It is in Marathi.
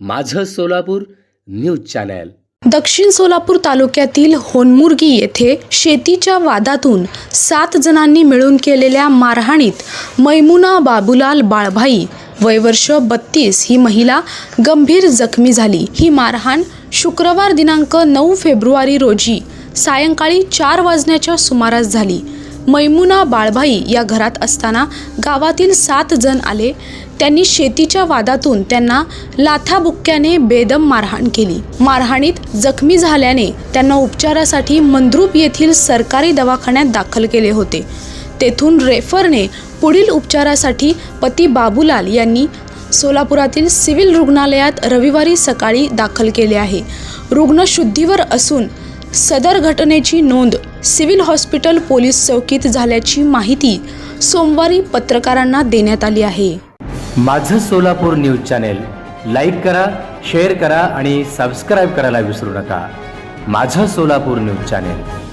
माझं सोलापूर न्यूज चॅनल. दक्षिण सोलापूर तालुक्यातील होनमुर्गी येथे शेतीच्या वादातून सात जणांनी मिळून केलेल्या मारहाणीत मैमुना बाबुलाल बाळभाई वयवर्ष बत्तीस ही महिला गंभीर जखमी झाली. ही मारहाण शुक्रवार दिनांक नऊ फेब्रुवारी रोजी सायंकाळी चार वाजण्याच्या सुमारास झाली. मैमुना बाळभाई या घरात असताना गावातील सात जण आले. त्यांनी शेतीच्या वादातून त्यांना लाथाबुक्क्याने बेदम मारहाण केली. मारहाणीत जखमी झाल्याने त्यांना उपचारासाठी मंद्रुप येथील सरकारी दवाखान्यात दाखल केले होते. तेथून रेफरने पुढील उपचारासाठी पती बाबूलाल यांनी सोलापुरातील सिव्हिल रुग्णालयात रविवारी सकाळी दाखल केले आहे. रुग्ण शुद्धीवर असून सदर घटनेची नोंद सिव्हिल हॉस्पिटल पोलीस चौकीत झाल्याची माहिती सोमवारी पत्रकारांना देण्यात आली आहे. माझं सोलापूर न्यूज चॅनेल लाईक करा शेअर करा आणि सबस्क्राईब करायला विसरू नका. माझं सोलापूर न्यूज चॅनेल.